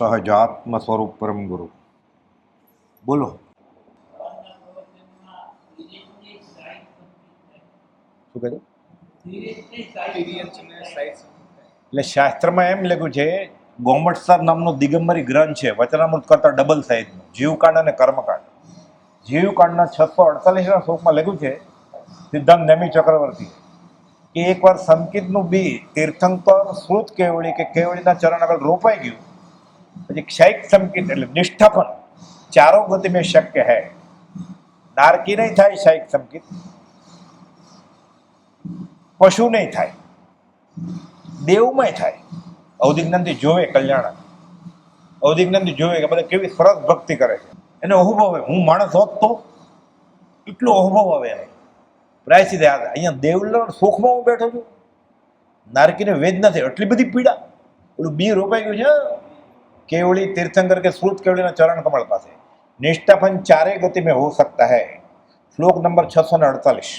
સહજાત્મ સ્વરૂપ પરમ ગુરુ બોલો શું કહેતો એટલે શાસ્ત્રમાં એમ લખ્યું છે ગોમટસાર નામનો દિગંબરી ગ્રંથ છે, વચનામૃત કરતા ડબલ સાઈઝનો જીવકાંડ અને કર્મકાંડ. જીવકાંડના છસો અડતાલીસના શ્લોકમાં લખ્યું છે, સિદ્ધાંત નેમી ચક્રવર્તી. કે એકવાર સંકિતનું બી તીર્થંકર, શ્રુત કેવળી કે કેવળીના ચરણ આગળ રોપાઈ ગયું પછી ક્ષયિક સંકિત એટલે નિષ્ઠાપન ચારો ગતિ મેં શક્ય હૈ. નારકી નહીં થાય ક્ષયિક સંકિત પશુ નહીં થાય. દેવમય થાય. અવધિજ્ઞાનથી જોવે કલ્યાણ. અવધિજ્ઞાનથી જોવે કે બધા કેવી સરસ ભક્તિ કરે છે. એને અહુભવ હું માણસ હોત તો એટલો અહુભવ આવે એને. પ્રાયસી યાદ અહીંયા દેવલણ સુખમાં હું બેઠો છું. નારકીને વેદ નથી. એટલી બધી પીડા. ઓલું બી રોપાઈ ગયું છે કેવળી તીર્થંકર કે શ્રુત કેવળીના ચરણ કમળ પાસે નિષ્ઠાપન ચારે ગતિ में हो सकता है શ્લોક નંબર છસો ને અડતાલીસ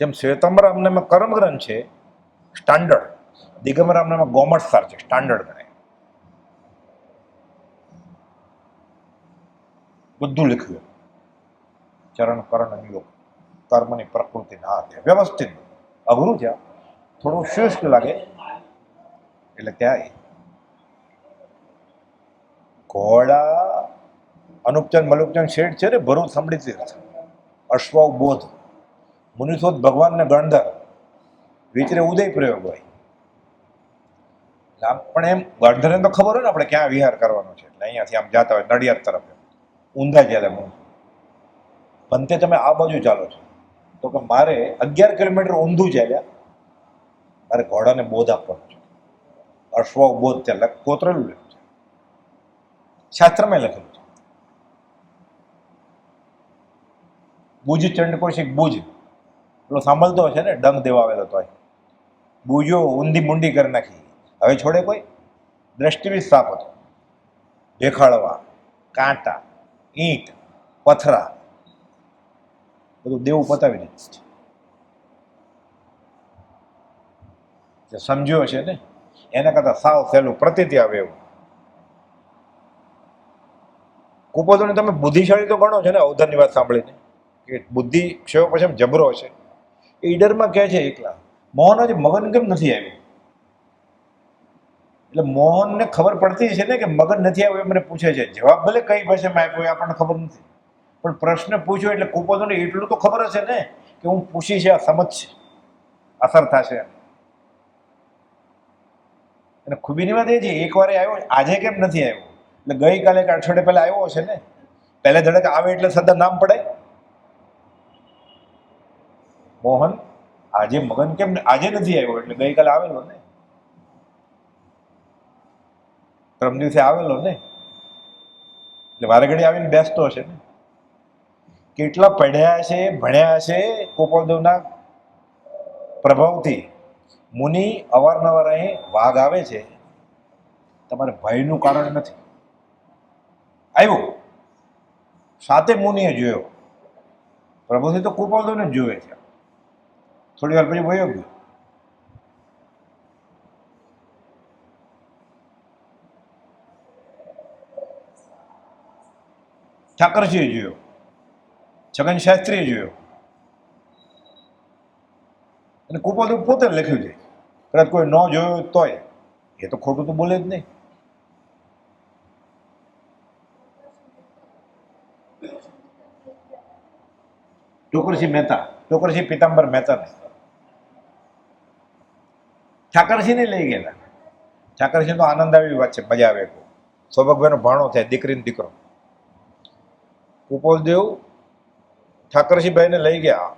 જેમ શ્વેતાંબર નામમાં કર્મ ગ્રંથ છે સ્ટાન્ડર્ડ દિગંબર નામમાં ગોમટ સાર છે સ્ટાન્ડર્ડ ગણાય બધું લખ્યું છે. ચરણ કરણ યોગ કર્મની પ્રકૃતિ ના હાથે વ્યવસ્થિત અઘરું છે આ. થોડું શ્રેષ્ઠ લાગે એટલે ત્યાં ઘોડા અનુપચંદ મલુપચંદ શેઠ છે ને, ભરૂચ સાંભળી તીર્થ અશ્વ બોધ. મુનિશોધ ભગવાનને ગણધર. વિચરે ઉદય પ્રયોગ હોય. પણ એમ ગણધરને તો ખબર હોય ને આપણે ક્યાં વિહાર કરવાનો છે. એટલે અહીંયાથી આમ જાતા હોય, નડિયાદ તરફ ઊંધા જ્યારે હું. પંતે તમે આ બાજુ ચાલો છો. તો કે મારે અગિયાર કિલોમીટર ઊંધું ચાલ્યા. મારે ઘોડાને બોધ આપવાનો છે. અશ્વ બોધ ત્યાં લખ કોતરેલું લખ્યું છે. શાસ્ત્રમાં લખેલું છે. બુજ ચંડકોશિક બુજ. પેલો સાંભળતો હશે ને, ડંગ દેવા આવેલો તો બુજો ઊંધી મુંડી કરી નાખી. હવે છોડે કોઈ? દ્રષ્ટિ સાફ હતો. ભેખાળવા કાંટા, ઈંટ, પથરા. બધું દેવું પતાવી દીધું છે. સમજ્યો હશે ને? એના કરતાં સાવ સહેલું પ્રતિતિ આવે એવું. કુપોતોને તમે બુદ્ધિશાળી તો ગણો છો ને અવધાનની વાત સાંભળીને, કે બુદ્ધિ ક્ષયો પછી એમ જબરો છે. એ ઈડરમાં કહે છે એકલા, મોહન હજી મગન કેમ નથી આવ્યું? એટલે મોહનને ખબર પડતી છે ને કે મગન નથી આવ્યું, એ મને પૂછે છે. જવાબ ભલે કઈ ભાષામાં આપ્યો એ આપણને ખબર નથી. પણ પ્રશ્ન પૂછ્યો એટલે કુપોતોને એટલું તો ખબર હશે ને, કે હું પૂછી છે આ સમજ છે. અસર થશે અને ખૂબીની વાત એ છે એકવાર આવ્યો, આજે કેમ નથી આવ્યો? એટલે ગઈકાલે એક અઠવાડિયે પહેલા આવ્યો છે ને? પહેલે ધડક આવે એટલે સદા નામ પડે? મોહન, આજે મગન કેમ આજે નથી આવ્યો એટલે ગઈકાલે આવેલો ને? પરમ દિવસે આવેલો ને? એટલે વારે ઘડી આવીને બેસતો હશે ને? કેટલા પઢ્યા છે, ભણ્યા છે, ગોપાલદેવના પ્રભાવથી? મુનિ અવારનવાર અહીં વાઘ આવે છે. તમારે ભયનું કારણ નથી. આવ્યો. સાતે મુનિએ જોયો. પ્રભુથી તો કૃપાલદેવને જ જોવે છે. થોડી વાર પછી ભયો ગયો. ઠાકરજીએ જોયો. છગન શાસ્ત્રીએ જોયો. અને કૃપાદેવ પોતે લખ્યું છે. કદાચ કોઈ ન જોયો તોય. એ તો ખોટું તો બોલે જ નહીં. ટોકરસિંહ મહેતા, ટોકરસિંહ પિતાંબર મહેતાને. ઠાકરસિંહને લઈ ગયેલા. ઠાકરસિંહ તો આનંદ આવી વાત છે, મજા આવે. સૌભાગ્યનો ભાણો થાય, દીકરીને દીકરો. કુપોલદેવ ઠાકરસિંહભાઈને લઈ ગયા,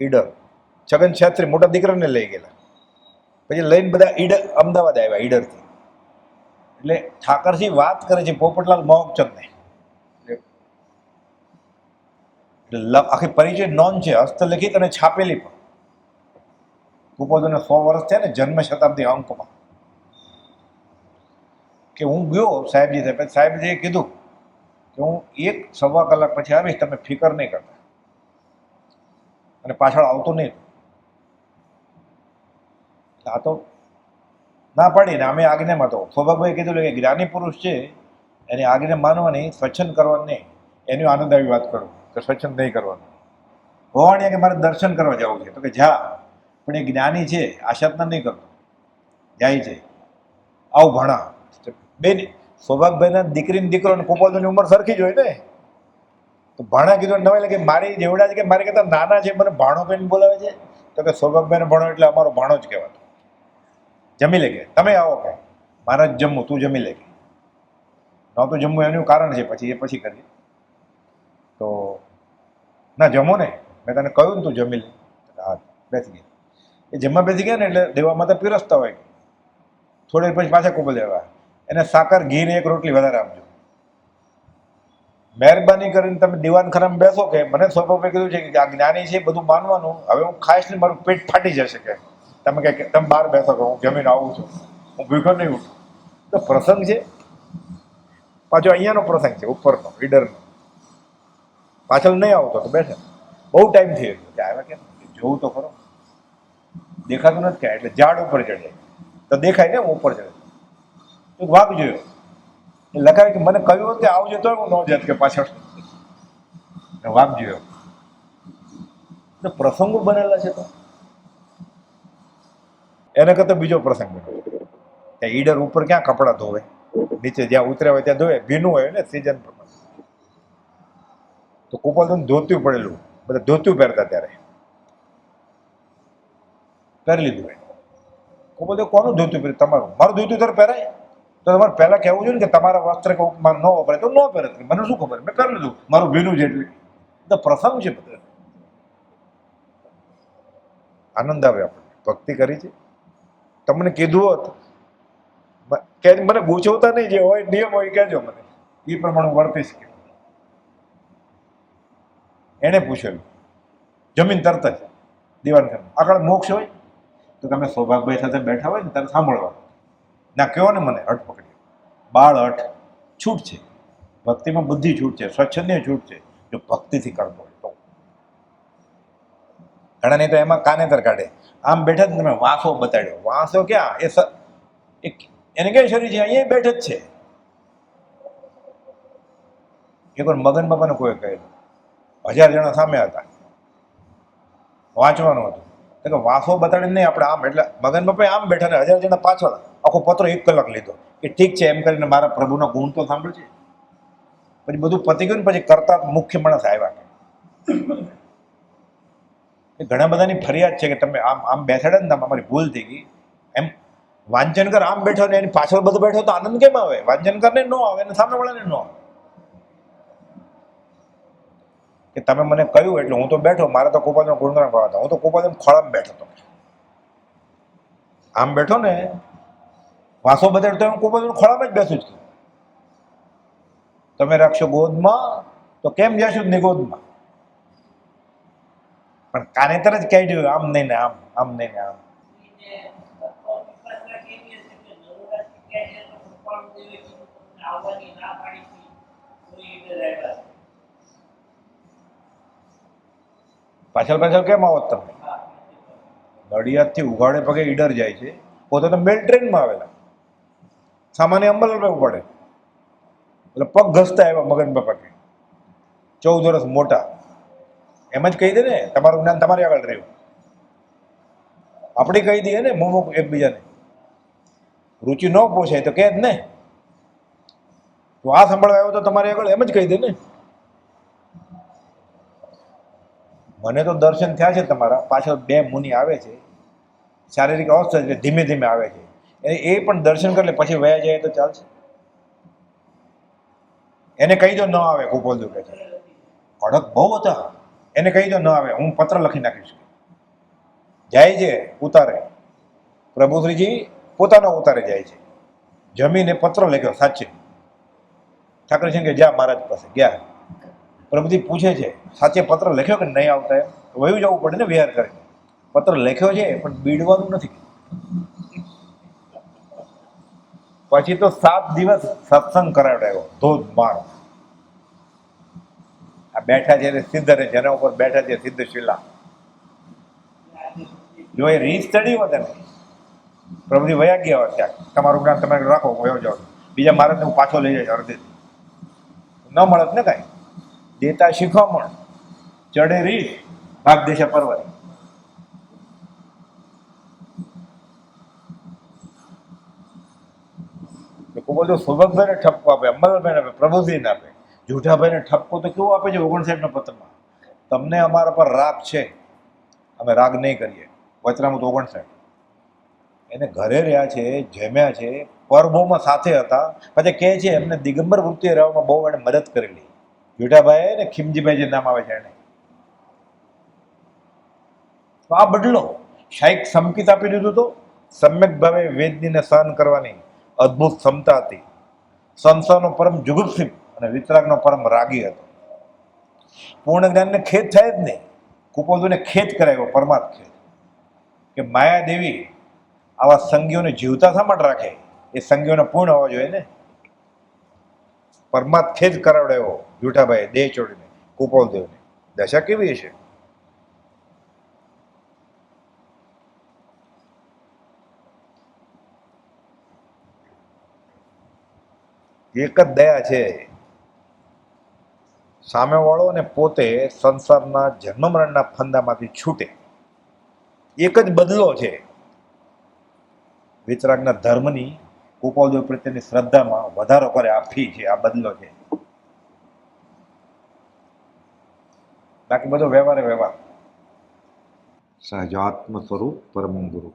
ઈડર. છગન છેત્રી મોટા દીકરાને લઈ ગયેલા. પછી લઈને બધા ઈડર, અમદાવાદ આવ્યા ઈડરથી. એટલે ઠાકરસિંહ વાત કરે છે, પોપટલાલ મોહકચંદને. એટલે આખી પરિચય નોન છે, હસ્તલિખિત અને છાપેલી પણ. કુપોદોને સો વર્ષ થયા ને જન્મ શતાબ્દી અંકમાં. કે હું ગયો સાહેબજી પછી સાહેબજીએ કીધું કે હું એક સવા કલાક પછી આવીશ, તમે ફિકર નહીં કરતા. અને પાછળ આવતો નહીં. આ તો ના પાડીને અમે આજ્ઞામાં તો સૌભાગભાઈ કીધું કે જ્ઞાની પુરુષ છે, એની આજ્ઞા માનવાની સ્વચ્છંદ કરવાની નહીં. એની આનંદ આવી વાત કરું, કે સ્વચ્છંદ નહીં કરવાનું. હોવાણી કે મારે દર્શન કરવા જવું છે. તો કે જા, પણ એ જ્ઞાની છે, આશાતના નહીં કરતો. જાય છે. આવું ભણા. બેન સૌભાગભાઈના દીકરીની દીકરો અને ગોપાલની ઉંમર સરખી જ હોય ને. તો ભાણા કીધું નવાઈ લાગે મારી જેવડા છે કે મારી કહેતા નાના છે, મને ભાણો કહીને બોલાવે છે. તો કે સૌભાગભાઈને ભણો એટલે અમારો ભાણો જ કહેવાતો. જમી લે કે તમે આવો કે. મારા જ જમવું તું જમી લે કે નહોતું જમવું એનું કારણ છે, પછી એ પછી કરીએ. તો, ના, જમો ને. મેં તને કહ્યું ને તું જમી લે. હા, બેસી ગયા. એ જમવા બેસી ગયા ને એટલે દેવામાં તો પીરસતા હોય. થોડી પછી પાછા કોબલ દેવા એને સાકર, ઘી ને એક રોટલી વધારે આપજો. મહેરબાની કરીને તમે દિવાન ખરામાં બેસો કે. મને સ્વભાવે કીધું છે કે આ જ્ઞાની છે બધું માનવાનું. હવે હું ખાઈશ ને મારું પેટ ફાટી જશે કે. તમે કે તમે બહાર બેસો કે હું જમીને આવું છું. હું ભૂખો નહીં ઉઠું. તો પ્રસંગ છે. પાછો અહીંયાનો પ્રસંગ છે, ઉપરનો રીડરનો પાછળ નહીં આવતો તો બેસે. બહુ ટાઈમ થઈ ગયો. કે આવ્યા જોવું તો ખરો. દેખાતું નથી ક્યાં એટલે ઝાડ ઉપર ચડે. તો દેખાય ને હું ઉપર ચડે? એક વાઘ જોયો. એ લખાય કે મને કહ્યું હોત આવજો તો હું ન જાત કે પાછળ. વાઘ જોયો. તો પ્રસંગો બનેલા છે તો. એને કરતા બીજો પ્રસંગ બન્યો. ત્યાં ઈડર ઉપર ક્યાં કપડાં ધોવે? નીચે જ્યાં ઉતર્યા હોય ત્યાં ધોવે. ભીનું હોય ને સિઝન પ્રમાણે. તો કુપાલદન તો ધોત્યું પડેલું. બધા ધોત્યું પહેરતા ત્યારે. પહેરી લીધું એને. કુપલ તો કોનું ધોત્યું પહેર્યું? તમારું. મારું ધોત્યું ત્યારે પહેરાય? તો તમારે પહેલા કહેવું જોઈએ કે તમારા વસ્ત્ર કે ઉપમાન ન વપરાય તો ન પહેરે મને શું ખબર? મેં પહેરી લીધું. મારું ભીનું જેટલું. તો પ્રસંગ છે બધા. આનંદ આવે આપણે ભક્તિ કરી છે. તમને કીધું હોત. કે મને ગૂંચવતા નહીં જે હોય, નિયમ હોય કહેજો મને. એ પ્રમાણે હું વર્તીશ કે. એણે પૂછેલું. જમીન તરત જ. દિવાન ખાન, આગળ મોક્ષ હોય, તો તમે સૌભાગભાઈ સાથે બેઠા હોય ને ત્યારે સાંભળવા. ના કહો ને મને અટ પકડી બાળ અઠ છૂટ છે. ભક્તિમાં બુદ્ધિ છૂટ છે સ્વચ્છંદની છૂટ છે. જો ભક્તિથી કરતો હોય. ઘણા નહીં તો એમાં કાનેતર કાઢે? આમ બેઠા જ તમે વાંસો બતાડ્યો. વાંસો ક્યાં? એ એને ક્યાં શરીર છે? અહીંયા બેઠ જ છે. એકવાર મગન બાપાને કોઈ કહેલું. હજાર જણા સામે હતા. વાંચવાનું હતું. કે વાંસો બતાડીને નહીં આપણે આમ એટલે મગન બાપાએ આમ બેઠા ને હજાર જણા પાછળ આખો પત્ર એક કલાક લીધો. કે ઠીક છે, એમ કરીને મારા પ્રભુના ગુણ તો સાંભળશે પછી બધું પતી ગયું ને પછી કરતા મુખ્ય માણસ આવ્યા. ઘણા બધાની ફરિયાદ છે કે તમે આમ આમ બેસાડે ને તમે અમારી ભૂલ થઈ ગઈ. એમ વાંચન કર આમ બેઠો ને એની પાછળ બધો બેઠો તો આનંદ કેમ આવે? વાંચન કરને ન આવે અને સામેવાળાને ન આવે? કે તમે મને કહ્યું એટલે હું તો બેઠો, મારે તો કોપાલનો ગુણગાન કરવા હતા. હું તો કોપાલ ખોળામાં બેઠો હતો. આમ બેઠો ને વાંસો બતાડ્યો તો હું કોપાલ ખોળામાં જ બેસું છું. તમે રાખશો ગોદમાં, તો કેમ જશો જ નહીં ગોદમાં? પણ કાનેતર જ દઉં આમ નહીં ને આમ આમ નહીં ને આમ. પાછળ પાછળ કેમ આવો તમે? નડિયાદથી ઉઘાડે પગે ઈડર જાય છે. પોતે તો મેલ ટ્રેનમાં આવેલા. સામાન્ય અંબલ પડે એટલે પગ ઘસતા આવ્યા મગન બાપા કે ચૌદ વર્ષ મોટા. એમ જ કહી દે ને, તમારું જ્ઞાન તમારી આગળ રહ્યું. આપણે કહી દઈએ ને મોમો એકબીજાને. રુચિ ન પોસાય તો કહે જ ને. તો આ સાંભળવા આવ્યો તો તમારી આગળ એમ જ કહી દે ને. મને તો દર્શન થયા છે તમારા. પાછળ બે મુનિ આવે છે. શારીરિક અવસ્થા એટલે ધીમે ધીમે આવે છે. એ પણ દર્શન કરી પછી વયા જાય તો ચાલશે. એને કહી દો ન આવે, કુપોલ દુખે છે. કડક બહુ હતા. એને કહી દો, ન આવે, હું પત્ર લખી નાખીશ. જાય છે, ઉતારે. પ્રભુશ્રીજી પોતાનો ઉતારે જાય છે. જમીને પત્ર લખ્યો, સાચે. ઠાકર છે કે, જા મહારાજ પાસે, ગયા. પ્રભુજી પૂછે છે, સાચે પત્ર લખ્યો કે નહીં આવતા? વયું જવું પડે ને વિહાર કરે. પત્ર લખ્યો છે, પણ બીડવાનું નથી. પછી તો સાત દિવસ સત્સંગ કરાવડાયો, ધોધમાર. આ બેઠા છે સિદ્ધ રહે જેના ઉપર બેઠા છે સિદ્ધ શિલા. જો એ રીત ચડી હોત ને, પ્રભુજી વયા ગયા હોય ત્યાં તમારું જ્ઞાન તમે રાખો, વયો જાઓ. બીજા મારે હું પાછો લઈ જાય અડધેથી. ન મળત ને કાંઈ. દેતા શીખવા મળ. ચડે રીત, ભાગ દેશે પરવરી લોકો બધું સુભગભાઈને ઠપકો આપે અમલભાઈને આપે, પ્રભુજીને આપે. જૂઠાભાઈને ઠપકો તો કેવું આપે છે ઓગણસાઠના પત્રમાં? તમને અમારા પર રાગ છે. અમે રાગ નહીં કરીએ. વચનામું ઓગણસાઠ. એને ઘરે રહ્યા છે, જમ્યા છે પરભોમાં સાથે હતા. પછી કહે છે, એમને દિગંબર વૃત્તિ રહેવામાં બહુ એને મદદ કરેલી. જુઠાભાઈ ને ખીમજીભાઈ જે નામ આવે છે એને. તો આ બદલો શાહિક સંકેત આપી દીધું તો સમ્યક ભાવે વેદનીને સહન કરવાની અદ્ભુત ક્ષમતા હતી. સંસારનો પરમ જુગુપ્સિક અને વિતરાગનો પરમ રાગી હતો. પૂર્ણ જ્ઞાનને ખેદ થાય જ નહીં. કુપોદુને ખેદ કરાવ્યો પરમાર્થ ખેદ કે માયા દેવી આવા સંગીઓને જીવતા શા માટે રાખે? એ સંગીઓને પૂર્ણ હોવા જોઈએ ને? પરમાર્થ ખેદ કરાવડાવ્યો જૂઠાભાઈ દેહ ચોડીને કુપોલદેવને દશા કેવી હશે? એક જ દયા છે. સામેવાળો અને પોતે સંસારના જન્મ મરણના ફંદામાંથી છૂટે. એક જ બદલો છે. વિતરાગના ધર્મની કુપોલદેવ પ્રત્યેની શ્રદ્ધામાં વધારો કરે આ ફી છે, આ બદલો છે. બાકી બધો વ્યવહાર વ્યવહાર. સહજાત્મ સ્વરૂપ પરમ ગુરુ